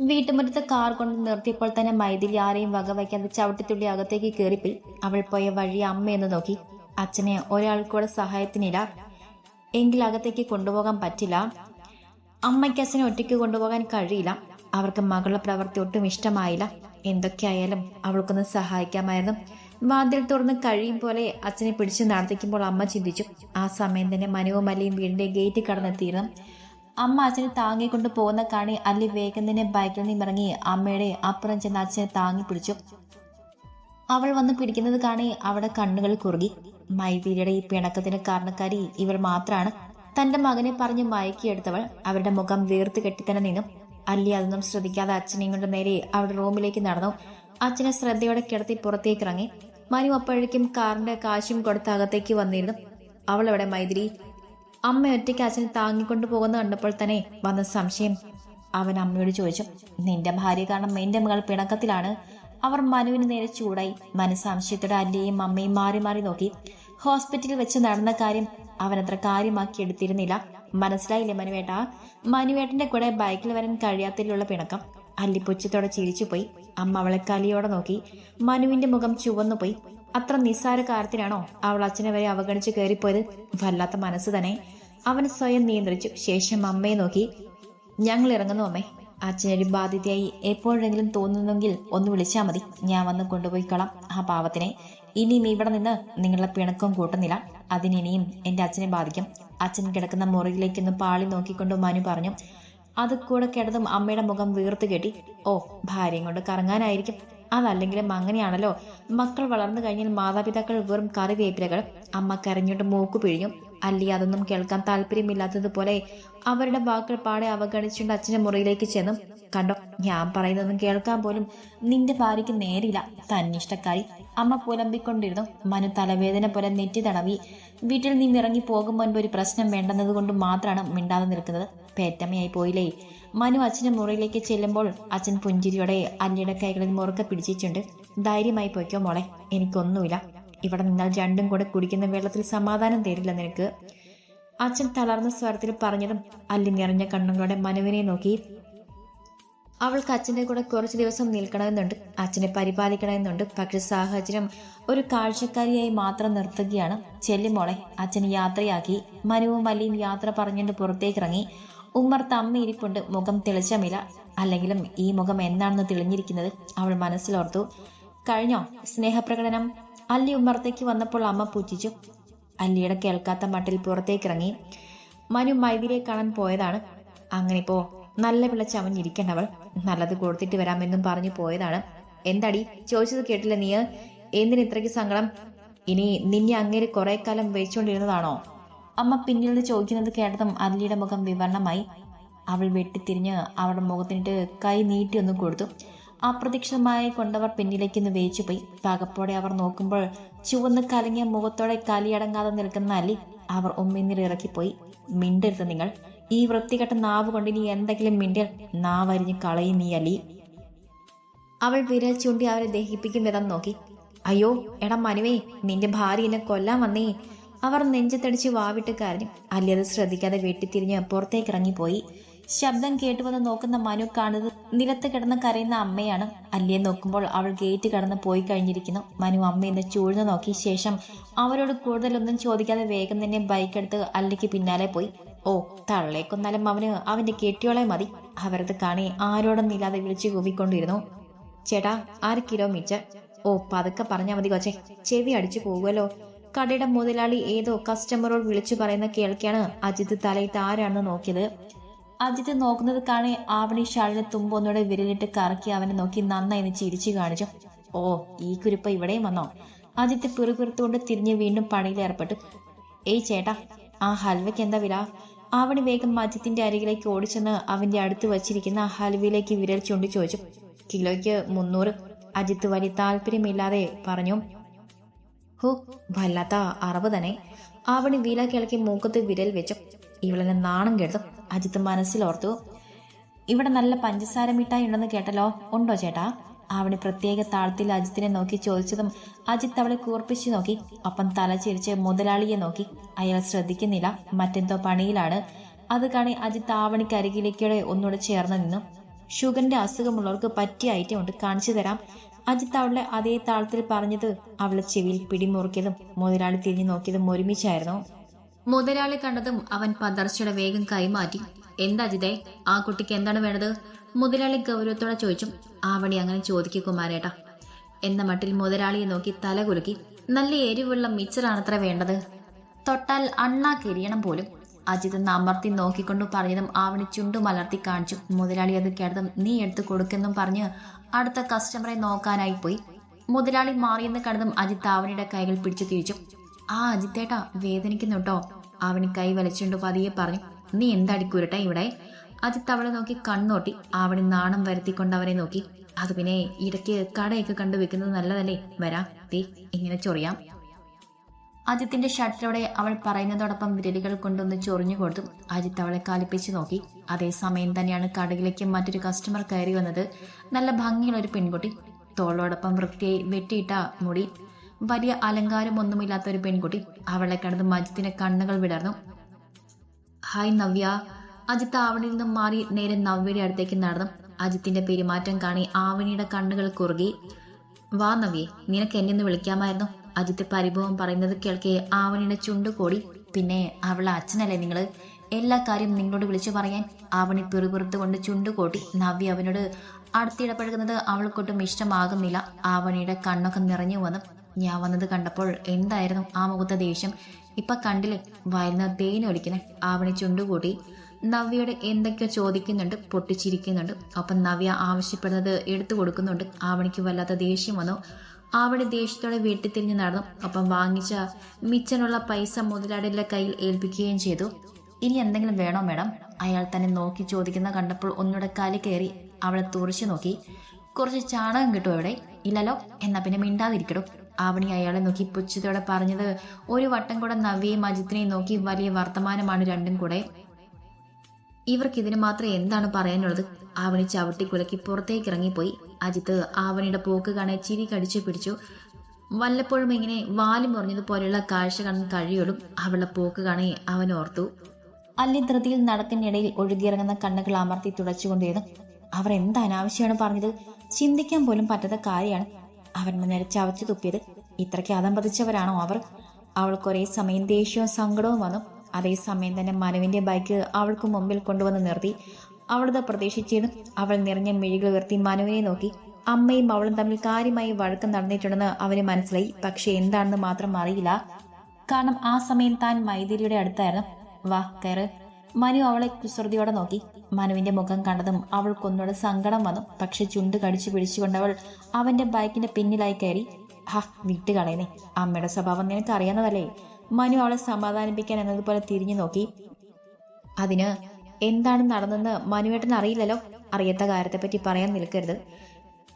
വീട്ടുമുറ്റത്ത് കാർ കൊണ്ട് നിർത്തിയപ്പോൾ തന്നെ മൈഥിലി ആരെയും വകവയ്ക്കാതെ ചവിട്ടിത്തുള്ളി അകത്തേക്ക് കയറിപ്പിൽ അവൾ പോയ വഴി അമ്മയെന്ന് നോക്കി. അച്ഛനെ ഒരാൾ കൂടെ എങ്കിൽ അകത്തേക്ക് കൊണ്ടുപോകാൻ പറ്റില്ല. അമ്മയ്ക്ക് അച്ഛനെ ഒറ്റയ്ക്ക് കൊണ്ടുപോകാൻ കഴിയില്ല. അവർക്ക് മകളുടെ പ്രവൃത്തി ഒട്ടും ഇഷ്ടമായില്ല. എന്തൊക്കെയായാലും അവൾക്കൊന്ന് സഹായിക്കാമായിരുന്നു. വാതിൽ തുറന്ന് കഴിയും പോലെ അച്ഛനെ പിടിച്ചു നടത്തിക്കുമ്പോൾ അമ്മ ചിന്തിച്ചു. ആ സമയം തന്നെ മനുവും മലയും വീടിന്റെ ഗേറ്റ് കടന്നെത്തിയിരുന്നു. അമ്മ അച്ഛനെ താങ്ങിക്കൊണ്ട് പോകുന്ന കാണി അല്ലി വേഗം തന്നെ ബൈക്കിൽ നിന്നിറങ്ങി അമ്മയുടെ അപ്പുറം ചെന്ന് അച്ഛനെ താങ്ങി പിടിച്ചു. അവൾ വന്ന് പിടിക്കുന്നത് കാണി അവിടെ കണ്ണുകൾ കുറുകി. മൈതീരിയുടെ ഈ പിണക്കത്തിന് കാരണക്കാരി ഇവർ മാത്രമാണ് തന്റെ മകനെ പറഞ്ഞ് മയക്കിയെടുത്തവൾ അവരുടെ മുഖം വീർത്ത് കെട്ടി തന്നെ നിന്നു. അല്ലി അതൊന്നും ശ്രദ്ധിക്കാതെ അച്ഛനെയും കൊണ്ട് നേരെ അവരുടെ റൂമിലേക്ക് നടന്നു. അച്ഛനെ ശ്രദ്ധയോടെ കിടത്തി പുറത്തേക്ക് ഇറങ്ങി മനു അപ്പോഴേക്കും കാറിന്റെ കാശും കൊടുത്ത് അകത്തേക്ക് വന്നിരുന്നു. അവൾ അവിടെ മൈതിരി അമ്മ ഒറ്റയ്ക്ക് അച്ഛനെ താങ്ങിക്കൊണ്ടു പോകുന്ന കണ്ടപ്പോൾ തന്നെ വന്ന സംശയം. അവൻ അമ്മയോട് ചോദിച്ചു നിന്റെ ഭാര്യ കാരണം എന്റെ മകൾ പിണക്കത്തിലാണ്. അവർ മനുവിന് നേരെ ചൂടായി. മനു സംശയത്തോടെ അല്ലയും അമ്മയും മാറി മാറി നോക്കി. ഹോസ്പിറ്റലിൽ വെച്ച് നടന്ന കാര്യം അവൻ അത്ര കാര്യമാക്കി എടുത്തിരുന്നില്ല. മനസ്സിലായില്ലേ മനുവേട്ട? മനുവേട്ടന്റെ കൂടെ ബൈക്കിൽ വരാൻ കഴിയാത്തതിലുള്ള പിണക്കം. അല്ലിപ്പൊച്ചത്തോടെ ചിരിച്ചുപോയി അമ്മ അവളെ കലിയോടെ നോക്കി. മനുവിന്റെ മുഖം ചുവന്നു പോയി. അത്ര നിസ്സാര കാര്യത്തിനാണോ അവൾ അച്ഛനെ വരെ അവഗണിച്ച് കയറിപ്പോയത്? വല്ലാത്ത മനസ്സ് തന്നെ. അവൻ സ്വയം നിയന്ത്രിച്ചു. ശേഷം അമ്മയെ നോക്കി ഞങ്ങൾ ഇറങ്ങുന്നു അമ്മേ. അച്ഛനൊരു ബാധ്യതയായി എപ്പോഴെങ്കിലും തോന്നുന്നെങ്കിൽ ഒന്ന് വിളിച്ചാൽ മതി. ഞാൻ വന്ന് കൊണ്ടുപോയിക്കളാം ആ പാവത്തിനെ. ഇനിയും ഇവിടെ നിന്ന് നിങ്ങളുടെ പിണക്കം കൂട്ടുന്നില്ല. അതിനിനിയും എന്റെ അച്ഛനെ ബാധിക്കും. അച്ഛൻ കിടക്കുന്ന മുറിയിലേക്കൊന്ന് പാളി നോക്കിക്കൊണ്ട് മനു പറഞ്ഞു അത് കൂടെ കിടന്നും അമ്മയുടെ മുഖം വീർത്ത് കെട്ടി. ഓ ഭാര്യയും കൊണ്ട് കറങ്ങാനായിരിക്കും. അതല്ലെങ്കിലും അങ്ങനെയാണല്ലോ. മക്കൾ വളർന്നു കഴിഞ്ഞാൽ മാതാപിതാക്കൾ വെറും കറിവേപ്പിലകൾ. അമ്മ കരഞ്ഞോട്ട് മൂക്കു പിഴിഞ്ഞു. അല്ലി അതൊന്നും കേൾക്കാൻ താല്പര്യമില്ലാത്തതുപോലെ അവരുടെ വാക്കുകൾ പാടെ അവഗണിച്ചുകൊണ്ട് അച്ഛന്റെ മുറിയിലേക്ക് ചെന്നു. കണ്ടോ ഞാൻ പറയുന്നതൊന്നും കേൾക്കാൻ പോലും നിന്റെ ഭാര്യയ്ക്ക് നേരില്ല. തന്നിഷ്ടക്കാരി അമ്മ പുലമ്പിക്കൊണ്ടിരുന്നു. മനു തലവേദന പോലെ നെറ്റി തടവി. വീട്ടിൽ നിന്ന് ഇറങ്ങി പോകും മുൻപ് ഒരു പ്രശ്നം വേണ്ടെന്നത് കൊണ്ട് മാത്രമാണ് മിണ്ടാതെ നിൽക്കുന്നത്. പേറ്റമ്മയായി പോയില്ലേ? മനു അച്ഛന്റെ മുറിയിലേക്ക് ചെല്ലുമ്പോൾ അച്ഛൻ പുഞ്ചിരിയോടെ അല്ലിയുടെ കൈകളിൽ മുറുക്കെ പിടിച്ചിട്ടുണ്ട്. ധൈര്യമായി പോയിക്കോ മോളെ എനിക്കൊന്നുമില്ല. ഇവിടെ നിന്നാൽ രണ്ടും കൂടെ കുടിക്കുന്ന വെള്ളത്തിൽ സമാധാനം തരില്ല നിനക്ക്. അച്ഛൻ തളർന്ന സ്വരത്തിൽ പറഞ്ഞതും അല്ലി നിറഞ്ഞ കണ്ണുകളോടെ മനുവിനെ നോക്കി. അവൾക്ക് അച്ഛന്റെ കൂടെ കുറച്ച് ദിവസം നിൽക്കണമെന്നുണ്ട് അച്ഛനെ പരിപാലിക്കണമെന്നുണ്ട്. പക്ഷെ സാഹചര്യം ഒരു കാഴ്ചക്കാരിയായി മാത്രം നിർത്തുകയാണ്. ചെല്ലുമോളെ അച്ഛൻ യാത്രയാക്കി. മനുവും അല്ലിയും യാത്ര പറഞ്ഞുകൊണ്ട് പുറത്തേക്കിറങ്ങി. ഉമ്മർ തമ്മി ഇരിപ്പുണ്ട് മുഖം തെളിച്ചമില്ല. അല്ലെങ്കിലും ഈ മുഖം എന്നാണെന്ന് തെളിഞ്ഞിരിക്കുന്നത് അവൾ മനസ്സിലോർത്തു. കഴിഞ്ഞോ സ്നേഹപ്രകടനം? അല്ലി ഉമ്മറത്തേക്ക് വന്നപ്പോൾ അമ്മ പൂജിച്ചു. അല്ലിയുടെ കേൾക്കാത്ത മട്ടിൽ പുറത്തേക്കിറങ്ങി മനു മൈതിരെ കാണാൻ പോയതാണ്. അങ്ങനെ പോ. നല്ല വിളച്ച് അവൻ ഇരിക്കണവൾ നല്ലത് കൊടുത്തിട്ട് വരാമെന്നും പറഞ്ഞു പോയതാണ്. എന്താടി? ചോദിച്ചത് കേട്ടില്ല നീ? എന്തിന് ഇത്രയ്ക്ക് സങ്കടം? ഇനി നിന്നെ അങ്ങേര് കുറെ കാലം വെച്ചുകൊണ്ടിരുന്നതാണോ അമ്മ പിന്നിൽ നിന്ന് ചോദിക്കുന്നത് കേട്ടതും അല്ലിയുടെ മുഖം വിവരണമായി. അവൾ വെട്ടിത്തിരിഞ്ഞ് അവളുടെ മുഖത്തിനിട്ട് കൈ നീട്ടി ഒന്ന് കൊടുത്തു. അപ്രതീക്ഷിതമായി കൊണ്ടവർ പിന്നിലേക്കൊന്ന് വേച്ചുപോയി. പകപ്പോടെ അവർ നോക്കുമ്പോൾ ചുവന്ന് കലങ്ങിയ മുഖത്തോടെ കലിയടങ്ങാതെ നിൽക്കുന്ന അലി അവർ ഉമ്മിന്നിൽ ഇറക്കിപ്പോയി. മിണ്ടരുത് നിങ്ങൾ. ഈ വൃത്തികെട്ട നാവ് കൊണ്ട് ഇനി എന്തെങ്കിലും മിണ്ടൽ നാവരിഞ്ഞ് കളയും നീ അലി. അവൾ വിരൽ ചൂണ്ടി അവരെ ദഹിപ്പിക്കും വിധം നോക്കി. അയ്യോ എടാ മനുവേ നിന്റെ ഭാര്യ എന്നെ കൊല്ലാൻ വന്നേ. അവർ നെഞ്ചത്തടിച്ച് വാവിട്ട് കരഞ്ഞു. അല്ലി അത് ശ്രദ്ധിക്കാതെ വെട്ടിത്തിരിഞ്ഞ് പുറത്തേക്ക് ഇറങ്ങിപ്പോയി. ശബ്ദം കേട്ടു വന്ന് നോക്കുന്ന മനു കാണുന്നത് നിലത്ത് കിടന്ന് കരയുന്ന അമ്മയാണ്. അല്ലിയെ നോക്കുമ്പോൾ അവൾ ഗേറ്റ് കടന്ന് പോയി കഴിഞ്ഞിരിക്കുന്നു. മനു അമ്മയെന്ന് ചൂഴ്ന്നു നോക്കി ശേഷം അവരോട് കൂടുതലൊന്നും ചോദിക്കാതെ വേഗം തന്നെ ബൈക്ക് എടുത്ത് അല്ലിക്ക് പിന്നാലെ പോയി. ഓ തള്ളേ കൊന്നാലും അവന് അവന്റെ കെട്ടിയോളെ മതി. അവരത് കാണി ആരോടൊന്നില്ലാതെ വിളിച്ചു കൂവിക്കൊണ്ടിരുന്നു. ചേട്ടാ ആറ് കിലോമീറ്റർ ഓ പതുക്കെ പറഞ്ഞാൽ മതി കൊച്ചെ. ചെവി അടിച്ചു പോകുമല്ലോ കടയുടെ മുതലാളി ഏതോ കസ്റ്റമറോട് വിളിച്ചു പറയുന്ന കേൾക്കാണ് അജിത് തലയിട്ട് ആരാണെന്ന് നോക്കിയത്. അജിത്ത് നോക്കുന്നത് കാണി ആവണി ഷാളിനെ തുമ്പൊന്നൂടെ വിരലിട്ട് കറക്കി അവനെ നോക്കി നന്നായി ചിരിച്ചു കാണിച്ചു. ഓ ഈ കുരുപ്പ ഇവിടെയും വന്നോ? അജിത്ത് പിറുപിറുത്തുകൊണ്ട് തിരിഞ്ഞ് വീണ്ടും പണിയിൽ ഏർപ്പെട്ടു. ഏയ് ചേട്ടാ ആ ഹൽവയ്ക്ക് എന്താ വില? ആവണി വേഗം അജിത്തിന്റെ അരികിലേക്ക് ഓടിച്ചെന്ന് അവന്റെ അടുത്ത് വച്ചിരിക്കുന്ന ഹൽവയിലേക്ക് വിരൽ ചൂണ്ടി ചോദിച്ചു. കിലോയ്ക്ക് മുന്നൂറ്. അജിത്ത് വലിയ താല്പര്യമില്ലാതെ പറഞ്ഞു. ഹു വല്ലാത്ത അറവ് തന്നെ. ആവണി വീല കിളക്കി മൂക്കത്ത് വിരൽ വെച്ചു. ഇവളെന്നെ നാണം കേട്ടു അജിത്ത് മനസ്സിലോർത്തു ഇവിടെ നല്ല പഞ്ചസാര മിഠായി ഉണ്ടെന്ന് കേട്ടല്ലോ? ഉണ്ടോ ചേട്ടാ? അവന് പ്രത്യേക താളത്തിൽ അജിത്തിനെ നോക്കി ചോദിച്ചതും അജിത്ത് അവളെ കൂർപ്പിച്ചു നോക്കി അപ്പം തല ചിരിച്ച് മുതലാളിയെ നോക്കി. അയാൾ ശ്രദ്ധിക്കുന്നില്ല മറ്റെന്തോ പണിയിലാണ്. അത് കാണി അജിത്ത് ആവണിക്ക് അരികിലേക്കൂടെ ഒന്നുകൂടെ ചേർന്ന് നിന്നു. ഷുഗറിന്റെ അസുഖമുള്ളവർക്ക് പറ്റിയ ഐറ്റം ഉണ്ട് കാണിച്ചു തരാം. അജിത്ത് അവളുടെ അതേ താളത്തിൽ പറഞ്ഞത് അവളെ ചെവിയിൽ പിടിമുറുക്കിയതും മുതലാളി തിരിഞ്ഞു നോക്കിയതും ഒരുമിച്ചായിരുന്നു. മുതലാളി കണ്ടതും അവൻ പതർച്ചയുടെ വേഗം കൈമാറ്റി. എന്താ ജിതേ ആ കുട്ടിക്ക് എന്താണ് വേണ്ടത്? മുതലാളി ഗൗരവത്തോടെ ചോദിച്ചു ആവണി അങ്ങനെ ചോദിക്കും കുമാരേട്ട. എന്ന മട്ടിൽ മുതലാളിയെ നോക്കി തല കുലുക്കി നല്ല എരിവുള്ള മിച്ചറാണത്ര വേണ്ടത്. തൊട്ടാൽ അണ്ണാ കെരിയണം പോലും. അജിത് അമർത്തി നോക്കിക്കൊണ്ട് പറഞ്ഞതും ആവണി ചുണ്ടു മലർത്തി കാണിച്ചു മുതലാളി അത് കേട്ടതും നീ എടുത്തു കൊടുക്കെന്നും പറഞ്ഞ് അടുത്ത കസ്റ്റമറെ നോക്കാനായി പോയി. മുതലാളി മാറിയെന്ന് കണ്ടതും അജിത്ത് ആവണിയുടെ കൈകൾ പിടിച്ചു തിരിച്ചു ആ അജിത്തേട്ടാ വേദനിക്കുന്നു കേട്ടോ ആവണി കൈ വലിച്ചുകൊണ്ട് പതിയെ പറഞ്ഞു നീ എന്തടിക്കൂരട്ടെ ഇവിടെ? അജിത്ത് അവളെ നോക്കി കണ്ണോട്ടി ആവണി നാണം വരുത്തിക്കൊണ്ട് അവനെ നോക്കി അത് പിന്നെ ഇടയ്ക്ക് കടയൊക്കെ കണ്ടു വെക്കുന്നത് നല്ലതല്ലേ? വരാ തീ ഇങ്ങനെ ചൊറിയാം. അജിത്തിന്റെ ഷട്ടറോടെ അവൾ പറയുന്നതോടൊപ്പം വിരലുകൾ കൊണ്ടൊന്ന് ചൊറിഞ്ഞു കൊടുത്തു. അജിത്ത് അവളെ കാലിപ്പിച്ചു നോക്കി അതേസമയം തന്നെയാണ് കടകിലേക്ക് മറ്റൊരു കസ്റ്റമർ കയറി വന്നത്. നല്ല ഭംഗിയുള്ള ഒരു പെൺകുട്ടി. തോളോടൊപ്പം വൃത്തിയായി വെട്ടിയിട്ട മുടി. വലിയ അലങ്കാരമൊന്നുമില്ലാത്ത ഒരു പെൺകുട്ടി അവളെ കണ്ടത് മജിത്തിന്റെ കണ്ണുകൾ വിടർന്നു. ഹായ് നവ്യ. അജിത്ത് ആവണിയിൽ നിന്നും മാറി നേരെ നവ്യയുടെ അടുത്തേക്ക് നടന്നു. അജിത്തിന്റെ പെരുമാറ്റം കാണി ആവണിയുടെ കണ്ണുകൾ കുറുകി. വാ നവ്യെ നിനക്ക് എന്നെ ഒന്ന് വിളിക്കാമായിരുന്നു. അജിത്ത് പരിഭവം പറയുന്നത് കേൾക്കെ ആവണിയുടെ ചുണ്ടു കൂടി. പിന്നെ അവളെ അച്ഛനല്ലേ നിങ്ങൾ? എല്ലാ കാര്യം നിങ്ങളോട് വിളിച്ചു പറയാൻ. ആവണി പിറുപിറുത്ത് കൊണ്ട് ചുണ്ടു കൂട്ടി. നവ്യ അവനോട് അടുത്തിടപഴകുന്നത് അവൾക്കൊട്ടും ഇഷ്ടമാകുന്നില്ല. ആവണിയുടെ കണ്ണൊക്കെ നിറഞ്ഞു വന്നു. ഞാൻ വന്നത് കണ്ടപ്പോൾ എന്തായിരുന്നു ആ മുഖത്തെ ദേഷ്യം? ഇപ്പൊ കണ്ടില്ലേ വയലിന് തേനൊലിക്കണേ ആവണി ചുണ്ടുകൂട്ടി. നവ്യയുടെ എന്തൊക്കെയോ ചോദിക്കുന്നുണ്ട് പൊട്ടിച്ചിരിക്കുന്നുണ്ട്. ഒപ്പം നവ്യ ആവശ്യപ്പെടുന്നത് എടുത്തു കൊടുക്കുന്നുണ്ട്. ആവണിക്ക് വല്ലാത്ത ദേഷ്യം വന്നു. ആവണി ദേഷ്യത്തോടെ വീട്ടിൽ തിരിഞ്ഞ് നടന്നു. ഒപ്പം വാങ്ങിച്ച മിച്ചനുള്ള പൈസ മുതലാളിയുടെ കയ്യിൽ ഏൽപ്പിക്കുകയും ചെയ്തു. ഇനി എന്തെങ്കിലും വേണോ മേഡം? അയാൾ തന്നെ നോക്കി ചോദിക്കുന്ന കണ്ടപ്പോൾ ഒന്നുകൂടെ കാലി കയറി അവളെ തുറച്ചു നോക്കി. കുറച്ച് ചാണകം കിട്ടും അവിടെ ഇല്ലല്ലോ എന്നാ പിന്നെ മിണ്ടാതിരിക്കടും. ആവണി അയാളെ നോക്കി പുച്ഛത്തോടെ പറഞ്ഞത് ഒരു വട്ടം കൂടെ നവ്യയും അജിത്തിനെയും നോക്കി വലിയ വർത്തമാനമാണ് രണ്ടും കൂടെ. ഇവർക്ക് ഇതിന് മാത്രം എന്താണ് പറയാനുള്ളത്? ആവണി ചവിട്ടി കുലക്കി പുറത്തേക്ക് ഇറങ്ങിപ്പോയി അജിത്ത് ആവണിയുടെ പോക്ക് കാണാൻ ചിരി കടിച്ചു പിടിച്ചു. വല്ലപ്പോഴും ഇങ്ങനെ വാലും മുറിഞ്ഞതുപോലെയുള്ള കാഴ്ച കാണാൻ കഴിയുള്ളൂ. അവളുടെ പോക്ക് കാണേ അവൻ ഓർത്തു. അല്ലി ധൃതിയിൽ നടക്കുന്നിടയിൽ ഒഴുകിയിറങ്ങുന്ന കണ്ണുകൾ അമർത്തി തുടച്ചുകൊണ്ടിരുന്നു. അവർ എന്ത് അനാവശ്യമാണ് പറഞ്ഞത്? ചിന്തിക്കാൻ പോലും പറ്റാത്ത കാര്യമാണ്. അവരുടെ നേരെ ചവച്ചു തുപ്പിയത്. ഇത്രയ്ക്ക് അതം പതിച്ചവരാണോ അവർ? അവൾക്കൊരേ സമയം ദേഷ്യവും സങ്കടവും വന്നു. അതേസമയം തന്നെ മനുവിന്റെ ബൈക്ക് അവൾക്ക് മുമ്പിൽ കൊണ്ടുവന്ന് നിർത്തി. അവളത് പ്രതീക്ഷിച്ചിരുന്നു. അവൾ നിറഞ്ഞ മിഴികൾ ഉയർത്തി മനുവിനെ നോക്കി. അമ്മയും അവളും തമ്മിൽ കാര്യമായി വഴക്കം നടന്നിട്ടുണ്ടെന്ന് അവന് മനസ്സിലായി. പക്ഷെ എന്താണെന്ന് മാത്രം അറിയില്ല. കാരണം ആ സമയം താൻ മൈതിരിയുടെ അടുത്തായിരുന്നു. വാ കയറ്. മനു അവളെ കുസൃതിയോടെ നോക്കി. മനുവിന്റെ മുഖം കണ്ടതും അവൾക്കൊന്നുകൂടെ സങ്കടം വന്നു. പക്ഷെ ചുണ്ട് കടിച്ചു പിടിച്ചുകൊണ്ടവൾ അവന്റെ ബൈക്കിന്റെ പിന്നിലായി കയറി ഹാ വിട്ട് കളയുന്നേ. അമ്മയുടെ സ്വഭാവം നിനക്ക് അറിയാവുന്നതല്ലേ മനു അവളെ സമാധാനിപ്പിക്കാൻ എന്നതുപോലെ തിരിഞ്ഞു നോക്കി. അതിന് എന്താണ് നടന്നെന്ന് മനുവേട്ടൻ അറിയില്ലല്ലോ. അറിയാത്ത കാര്യത്തെപ്പറ്റി പറയാൻ നിൽക്കരുത്.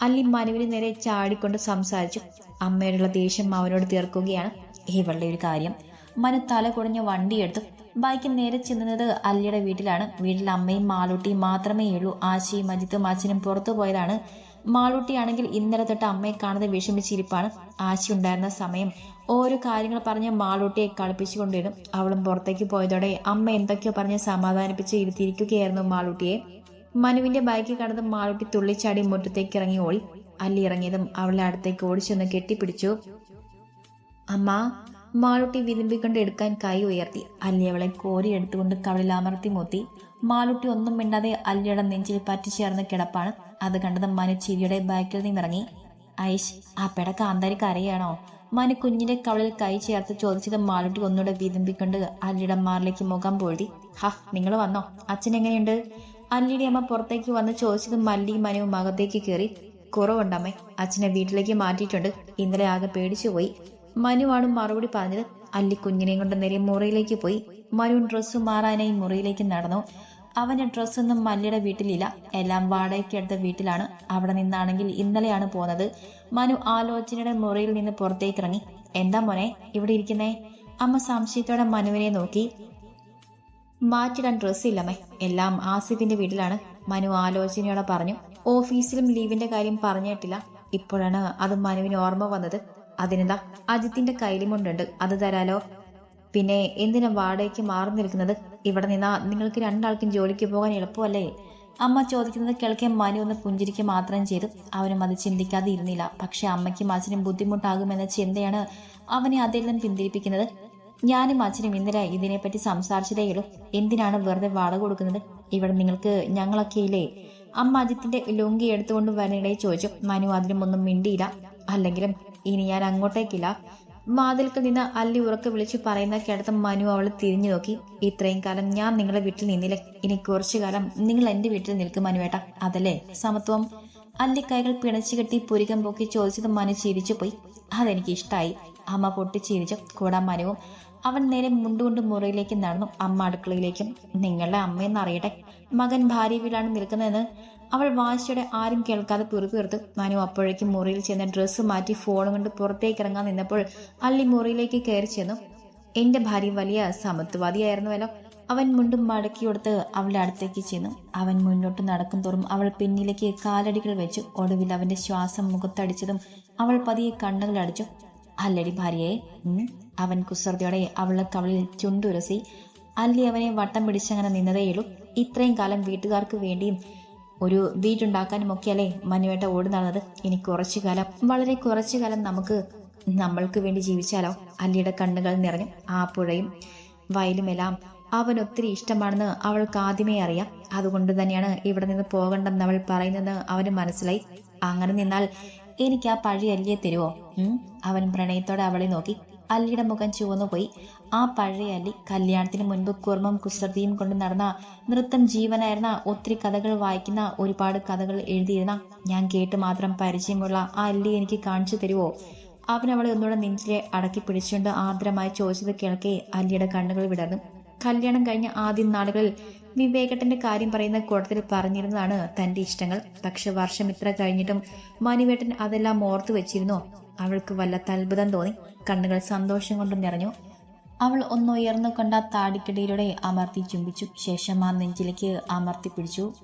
അല്ലി മനുവിന് നേരെ ചാടിക്കൊണ്ട് സംസാരിച്ചു. അമ്മയോടുള്ള ദേഷ്യം അവനോട് തീർക്കുകയാണ്. ഇവളുടെ ഒരു കാര്യം. മനു തല കുടഞ്ഞ വണ്ടിയെടുത്തു. ബൈക്ക് നേരെ ചെന്നുന്നത് അല്ലിയുടെ വീട്ടിലാണ്. വീട്ടിൽ അമ്മയും മാളൂട്ടിയും മാത്രമേ ഉള്ളൂ. ആശയും അജിത്തും അച്ഛനും പുറത്തു പോയതാണ്. മാളൂട്ടിയാണെങ്കിൽ ഇന്നലെ തൊട്ട് അമ്മയെ കാണാതെ വിഷമിച്ചിരിപ്പാണ്. ആശി ഉണ്ടായിരുന്ന സമയം ഓരോ കാര്യങ്ങൾ പറഞ്ഞ് മാളൂട്ടിയെ കളിപ്പിച്ചുകൊണ്ടിരുന്നു. അവളും പുറത്തേക്ക് പോയതോടെ അമ്മ എന്തൊക്കെയോ പറഞ്ഞ് സമാധാനിപ്പിച്ച് ഇരുത്തിയിരിക്കുകയായിരുന്നു മാളൂട്ടിയെ. മനുവിന്റെ ബൈക്ക് കടന്ന് മാളൂട്ടി തുള്ളിച്ചാടി മുറ്റത്തേക്ക് ഇറങ്ങി ഓടി. അല്ലി ഇറങ്ങിയതും അവളെ അടുത്തേക്ക് ഓടിച്ചൊന്ന് കെട്ടിപ്പിടിച്ചു. അമ്മ മാളുട്ടി വിരുമ്പിക്കൊണ്ട് എടുക്കാൻ കൈ ഉയർത്തി. അല്ലി അവളെ കോരി എടുത്തുകൊണ്ട് കവളിൽ അമർത്തി മുത്തി. മാളുട്ടി ഒന്നും മിണ്ടാതെ അല്ലിയുടെ നെഞ്ചിൽ പറ്റി ചേർന്ന് കിടപ്പാണ്. അത് കണ്ടത് മനു ചിരിയുടെ ബാക്കിൽ നിന്നിറങ്ങി. ഐഷ് ആ പെട കാന്താരി കരയാണോ മനു കുഞ്ഞിന്റെ കവളിൽ കൈ ചേർത്ത് ചോദിച്ചത് മാളുട്ടി ഒന്നുകൂടെ വിതുമ്പിക്കൊണ്ട് അല്ലിയുടെ മാറിലേക്ക് മുഖം പൊഴുതി ഹാ നിങ്ങൾ വന്നോ? അച്ഛൻ എങ്ങനെയുണ്ട്? അല്ലിയുടെ അമ്മ പുറത്തേക്ക് വന്ന് ചോദിച്ചത് മല്ലി മനുവും അകത്തേക്ക് കയറി കുറവുണ്ടമ്മേ അച്ഛനെ വീട്ടിലേക്ക് മാറ്റിയിട്ടുണ്ട്. ഇന്നലെ ആകെ പേടിച്ചുപോയി. മനുവാണ് മറുപടി പറഞ്ഞത്. അല്ലി കുഞ്ഞിനെയും കൊണ്ട് നേരെ മുറിയിലേക്ക് പോയി. മനു ഡ്രസ്സ് മാറാനായി മുറിയിലേക്ക് നടന്നു. അവന്റെ ഡ്രസ്സൊന്നും മല്ലിയുടെ വീട്ടിലില്ല. എല്ലാം വാടകയ്ക്ക് എടുത്ത വീട്ടിലാണ്. അവിടെ നിന്നാണെങ്കിൽ ഇന്നലെയാണ് പോന്നത്. മനു ആലോചനയുടെ മുറിയിൽ നിന്ന് പുറത്തേക്ക് ഇറങ്ങി എന്താ മോനെ ഇവിടെ ഇരിക്കുന്നേ? അമ്മ സംശയത്തോടെ മനുവിനെ നോക്കി. മാറ്റിടാൻ ഡ്രസ്സ് ഇല്ലമ്മേ. എല്ലാം ആസിഫിന്റെ വീട്ടിലാണ് മനു ആലോചനയോടെ പറഞ്ഞു. ഓഫീസിലും ലീവിന്റെ കാര്യം പറഞ്ഞിട്ടില്ല. ഇപ്പോഴാണ് അത് മനുവിന് ഓർമ്മ വന്നത്. അതിനെന്താ? അജിത്തിന്റെ കയ്യിലുമുണ്ടുണ്ട് അത് തരാലോ. പിന്നെ എന്തിനാ വാടകയ്ക്ക് മാറി നിൽക്കുന്നത്? ഇവിടെ നിന്നാ നിങ്ങൾക്ക് രണ്ടാൾക്കും ജോലിക്ക് പോകാൻ എളുപ്പമല്ലേ? അമ്മ ചോദിക്കുന്നത് കേൾക്കാൻ മനു ഒന്ന് പുഞ്ചിരിക്കുക മാത്രം ചെയ്തു. അവനും അത് ചിന്തിക്കാതെ ഇരുന്നില്ല. പക്ഷെ അമ്മയ്ക്കും അച്ഛനും ബുദ്ധിമുട്ടാകുമെന്ന ചിന്തയാണ് അവനെ അതിൽ നിന്ന് പിന്തിരിപ്പിക്കുന്നത്. ഞാനും അച്ഛനും ഇന്നലെ ഇതിനെപ്പറ്റി സംസാരിച്ചതേയുള്ളൂ എന്തിനാണ് വെറുതെ വാടക കൊടുക്കുന്നത്? ഇവിടെ നിങ്ങൾക്ക് ഞങ്ങളൊക്കെ ഇല്ലേ അമ്മ അജിത്തിന്റെ ലുങ്കി എടുത്തുകൊണ്ട് വരനിടയിൽ ചോദിച്ചു. മനു അതിനും ഒന്നും മിണ്ടിയില്ല. അല്ലെങ്കിലും ഇനി ഞാൻ അങ്ങോട്ടേക്കില്ല. വാതിൽക്കൽ നിന്ന് അല്ലി ഉറക്കെ വിളിച്ചു പറയുന്ന കേട്ട മനു അവൾ തിരിഞ്ഞു നോക്കി. ഇത്രയും കാലം ഞാൻ നിങ്ങളുടെ വീട്ടിൽ നിന്നില്ല. ഇനി കുറച്ചു കാലം നിങ്ങൾ എന്റെ വീട്ടിൽ നിൽക്കും മനുവേട്ട. അതല്ലേ സമത്വം? അല്ലി കൈകൾ പിണച്ചു കെട്ടി പുരികം പൊക്കി ചോദിച്ചത് മനു ചിരിച്ചു പോയി. അതെനിക്ക് ഇഷ്ടമായി അമ്മ പൊട്ടി ചിരിച്ചു. കൂടാൻ മനുവും. അവൻ നേരെ മുണ്ടുകൊണ്ട് മുറിയിലേക്ക് നടന്നു. അമ്മ അടുക്കളയിലേക്കും. നിങ്ങളുടെ അമ്മയെന്ന് അറിയട്ടെ മകൻ ഭാര്യ വീടാണ് നിൽക്കുന്നതെന്ന് അവൾ വാശിയുടെ ആരും കേൾക്കാതെ പിറുപിറുത്തു മനു അപ്പോഴേക്കും മുറിയിൽ ചെന്ന് ഡ്രസ്സ് മാറ്റി ഫോൺ കൊണ്ട് പുറത്തേക്ക് ഇറങ്ങാൻ നിന്നപ്പോൾ അല്ലി മുറിയിലേക്ക് കയറി ചെന്നു. എന്റെ ഭാര്യ വലിയ സമത്വവാദിയായിരുന്നുവല്ലോ അവൻ മുണ്ടും മടക്കിയെടുത്ത് അവളുടെ അടുത്തേക്ക് ചെന്നു. അവൻ മുന്നോട്ട് നടക്കും തോറും അവൾ പിന്നിലേക്ക് കാലടികൾ വെച്ചു. ഒടുവിൽ അവന്റെ ശ്വാസം മുഖത്തടിച്ചതും അവൾ പതിയെ കണ്ണുകൾ അടിച്ചു. അല്ലടി ഭാര്യയെ അവൻ കുസൃതിയോടെ അവളുടെ കവളിൽ ചുണ്ടുരസി. അല്ലി അവനെ വട്ടം പിടിച്ചങ്ങനെ നിന്നതേയുള്ളൂ. ഇത്രയും കാലം വീട്ടുകാർക്ക് വേണ്ടിയും ഒരു വീടുണ്ടാക്കാനും ഒക്കെയല്ലേ മനുവേട്ട ഓടി നടന്നത്? ഇനി കുറച്ചു കാലം വളരെ കുറച്ചു കാലം നമുക്ക് നമ്മൾക്ക് വേണ്ടി ജീവിച്ചാലോ? അല്ലിയുടെ കണ്ണുകൾ നിറഞ്ഞു. ആ പുഴയും വയലുമെല്ലാം അവൻ ഒത്തിരി ഇഷ്ടമാണെന്ന് അവൾക്ക് ആദ്യമേ അറിയാം. അതുകൊണ്ട് തന്നെയാണ് ഇവിടെ നിന്ന് പോകണ്ടെന്ന് അവൾ പറയുന്നത് അവന് മനസ്സിലായി. അങ്ങനെ നിന്നാൽ എനിക്ക് ആ പഴി അല്ലിയെ തരുവോ? ഉം? അവൻ പ്രണയത്തോടെ അവളെ നോക്കി. അല്ലിയുടെ മുഖം ചുവന്നുപോയി ആ പഴയ അല്ലി കല്യാണത്തിന് മുൻപ് കുർമ്മം കുസൃതിയും കൊണ്ട് നടന്ന നൃത്തം ജീവനായിരുന്ന ഒത്തിരി കഥകൾ വായിക്കുന്ന ഒരുപാട് കഥകൾ എഴുതിയിരുന്ന ഞാൻ കേട്ട് മാത്രം പരിചയമുള്ള ആ അല്ലി എനിക്ക് കാണിച്ചു തരുവോ? അവൻ അവളെ ഒന്നുകൂടെ നെഞ്ചിലെ അടക്കി പിടിച്ചുകൊണ്ട് ആർദ്രമായി ചോദിച്ചത് കേൾക്കെ അല്ലിയുടെ കണ്ണുകൾ വിടർന്നു. കല്യാണം കഴിഞ്ഞ ആദ്യ നാളുകളിൽ വിവേകട്ടന്റെ കാര്യം പറയുന്ന കൂട്ടത്തിൽ പറഞ്ഞിരുന്നതാണ് തന്റെ ഇഷ്ടങ്ങൾ. പക്ഷെ വർഷം ഇത്ര കഴിഞ്ഞിട്ടും മനുവേട്ടൻ അതെല്ലാം ഓർത്തു വെച്ചിരുന്നോ. അവൾക്ക് വല്ലാത്ത അത്ഭുതം തോന്നി. കണ്ണുകൾ സന്തോഷം കൊണ്ട് നിറഞ്ഞു. അവൾ ഒന്നുയർന്നു കണ്ട താടിക്കിടയിലൂടെ അമർത്തി ചുംബിച്ചു. ശേഷം ആ നെഞ്ചിലേക്ക് അമർത്തി പിടിച്ചു.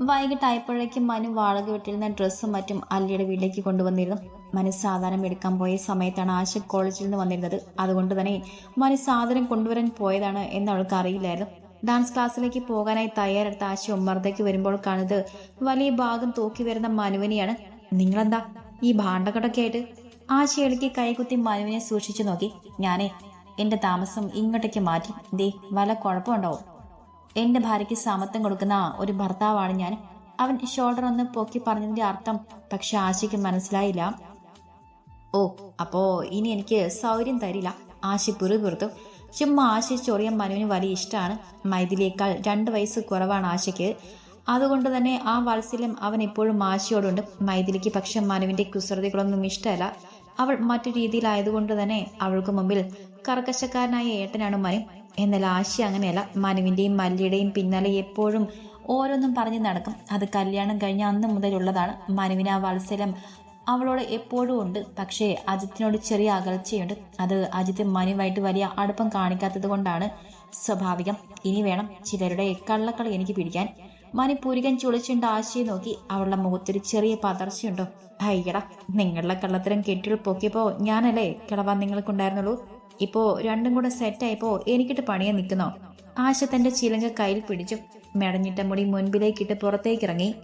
വൈകിട്ടായപ്പോഴേക്കും മനു വാടക വിട്ടിരുന്ന ഡ്രസ്സും മറ്റും അല്ലിയുടെ വീട്ടിലേക്ക് കൊണ്ടുവന്നിരുന്നു. മനു സാധാരണ എടുക്കാൻ പോയ സമയത്താണ് ആശ കോളേജിൽ നിന്ന് വന്നിരുന്നത്. അതുകൊണ്ട് തന്നെ മനു സാധനം കൊണ്ടുവരാൻ പോയതാണ് എന്ന് അവൾക്ക് അറിയില്ലായിരുന്നു. ഡാൻസ് ക്ലാസ്സിലേക്ക് പോകാനായി തയ്യാറെടുത്ത ആശ ഉമ്മറത്തേക്ക് വരുമ്പോൾ കാണുന്നത് വലിയ ഭാഗം തൂക്കി വരുന്ന മനുവിനെയാണ്. നിങ്ങളെന്താ ഈ ഭാണ്ഡക്കടൊക്കെ ആയിട്ട് ആശ ചേളിക്ക് കൈകുത്തി മനുവിനെ സൂക്ഷിച്ചു നോക്കി. ഞാനേ എന്റെ താമസം ഇങ്ങോട്ടേക്ക് മാറ്റി. ദേ വല കുഴപ്പമുണ്ടാവും എന്റെ ഭാര്യയ്ക്ക് സമത്വം കൊടുക്കുന്ന ഒരു ഭർത്താവാണ് ഞാൻ. അവൻ ഷോൾഡർ ഒന്ന് പൊക്കി പറഞ്ഞതിന്റെ അർത്ഥം പക്ഷെ ആശയ്ക്ക് മനസ്സിലായില്ല. ഓ അപ്പോ ഇനി എനിക്ക് സൗകര്യം തരില്ല. ആശ പുറത്തു. ചുമ്മാ ആശ ചൊറിയ മനുവിന് വലിയ ഇഷ്ടമാണ് മൈഥിലിയേക്കാൾ രണ്ട് വയസ്സ് കുറവാണ് ആശയ്ക്ക്. അതുകൊണ്ട് തന്നെ ആ വാത്സല്യം അവൻ ഇപ്പോഴും ആശയോടുണ്ട്. മൈഥിലിക്ക് പക്ഷെ മനുവിന്റെ കുസൃതികളൊന്നും ഇഷ്ടമല്ല. അവൾ മറ്റു രീതിയിലായതുകൊണ്ട് തന്നെ അവൾക്ക് മുമ്പിൽ കർക്കശക്കാരനായ ഏട്ടനാണ് മനു എന്നാൽ ആശ അങ്ങനെയല്ല. മനുവിന്റെയും മല്ലിയുടെയും പിന്നാലെ എപ്പോഴും ഓരോന്നും പറഞ്ഞു നടക്കും. അത് കല്യാണം കഴിഞ്ഞ അന്ന് മുതലുള്ളതാണ്. മനുവിന് ആ വാത്സല്യം അവളോട് എപ്പോഴും ഉണ്ട്. പക്ഷേ അജിത്തിനോട് ചെറിയ അകൽച്ചയുണ്ട്. അത് അജിത്ത് മനുവായിട്ട് വലിയ അടുപ്പം കാണിക്കാത്തത് കൊണ്ടാണ് സ്വാഭാവികം. ഇനി വേണം ചിലരുടെ കള്ളക്കളി എനിക്ക് പിടിക്കാൻ. മനു പൂരികൻ ചുളിച്ചുണ്ട് ആശയെ നോക്കി. അവളുടെ മുഖത്തൊരു ചെറിയ പതർച്ചയുണ്ടോ? അയ്യടാ നിങ്ങളുടെ കള്ളത്തരം കെട്ടികൾ പൊക്കിയപ്പോ ഞാനല്ലേ കിളവാൻ നിങ്ങൾക്കുണ്ടായിരുന്നുള്ളൂ? ഇപ്പോ രണ്ടും കൂടെ സെറ്റായപ്പോ എനിക്കിട്ട് പണിയെ നിൽക്കുന്നോ? ആശ തന്റെ ചിലങ്ക കയ്യിൽ പിടിച്ചു. മെടഞ്ഞിട്ട മുടി മുൻപിലേക്കിട്ട് പുറത്തേക്കിറങ്ങി.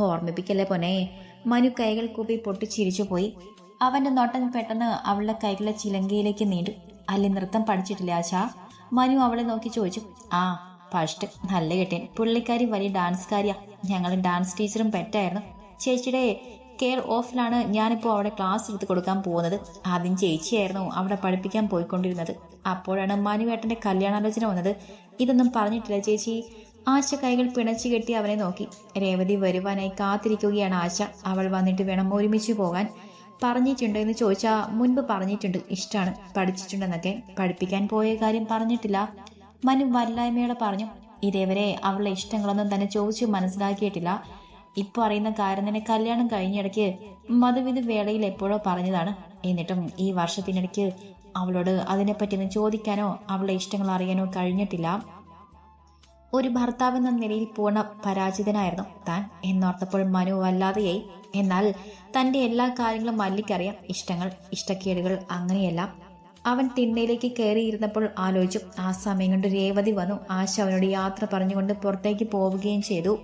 ഓർമ്മിപ്പിക്കല്ലേ പൊനെ മനു കൈകൾ കൂപ്പി പൊട്ടിച്ചിരിച്ചു പോയി. അവന്റെ നോട്ടം പെട്ടെന്ന് അവളുടെ കൈകളെ ചിലങ്കയിലേക്ക് നീണ്ടു. അല്ലെ നൃത്തം പഠിച്ചിട്ടില്ല ആശ? മനു അവളെ നോക്കി ചോദിച്ചു. ആ ഫസ്റ്റ് നല്ല കെട്ടിയൻ. പുള്ളിക്കാരി വലിയ ഡാൻസ്കാരിയാ. ഞങ്ങൾ ഡാൻസ് ടീച്ചറും പെറ്റായിരുന്നു. ചേച്ചിയുടെ കെയർ ഓഫിലാണ് ഞാനിപ്പോൾ അവിടെ ക്ലാസ് എടുത്ത് കൊടുക്കാൻ പോകുന്നത്. ആദ്യം ചേച്ചിയായിരുന്നു അവിടെ പഠിപ്പിക്കാൻ പോയിക്കൊണ്ടിരുന്നത്. അപ്പോഴാണ് മനുവേട്ടന്റെ കല്യാണാലോചന വന്നത്. ഇതൊന്നും പറഞ്ഞിട്ടില്ല ചേച്ചി. ആശ കൈകൾ പിണച്ചു കെട്ടി അവനെ നോക്കി. രേവതി വരുവാനായി കാത്തിരിക്കുകയാണ് ആശ. അവൾ വന്നിട്ട് വേണം ഒരുമിച്ച് പോകാൻ. പറഞ്ഞിട്ടുണ്ടോ എന്ന് ചോദിച്ചാൽ മുൻപ് പറഞ്ഞിട്ടുണ്ട്. ഇഷ്ടമാണ് പഠിച്ചിട്ടുണ്ടെന്നൊക്കെ. പഠിപ്പിക്കാൻ പോയ കാര്യം പറഞ്ഞിട്ടില്ല. മനു വല്ലായ്മയോടെ പറഞ്ഞു ഇതേവരെ അവളുടെ ഇഷ്ടങ്ങളൊന്നും തന്നെ ചോദിച്ചു മനസ്സിലാക്കിയിട്ടില്ല. ഇപ്പൊ അറിയുന്ന കാര്യം തന്നെ കല്യാണം കഴിഞ്ഞിടയ്ക്ക് മധുവിധ വേളയിൽ എപ്പോഴോ പറഞ്ഞതാണ്. എന്നിട്ടും ഈ വർഷത്തിനിടയ്ക്ക് അവളോട് അതിനെപ്പറ്റിയൊന്നും ചോദിക്കാനോ അവളുടെ ഇഷ്ടങ്ങൾ അറിയാനോ കഴിഞ്ഞിട്ടില്ല. ഒരു ഭർത്താവ് എന്ന നിലയിൽ പൂർണ പരാജിതനായിരുന്നു താൻ എന്നോർത്തപ്പോൾ മനു വല്ലാതെയായി. എന്നാൽ തന്റെ എല്ലാ കാര്യങ്ങളും മല്ലിക്കറിയാം. ഇഷ്ടങ്ങൾ ഇഷ്ടക്കേടുകൾ അങ്ങനെയെല്ലാം അവൻ തിണ്ണയിലേക്ക് കയറിയിരുന്നപ്പോൾ ആലോചിച്ചു. ആ സമയം കൊണ്ട് രേവതി വന്നു. ആശ അവനോട് യാത്ര പറഞ്ഞുകൊണ്ട് പുറത്തേക്ക് പോവുകയും ചെയ്തു.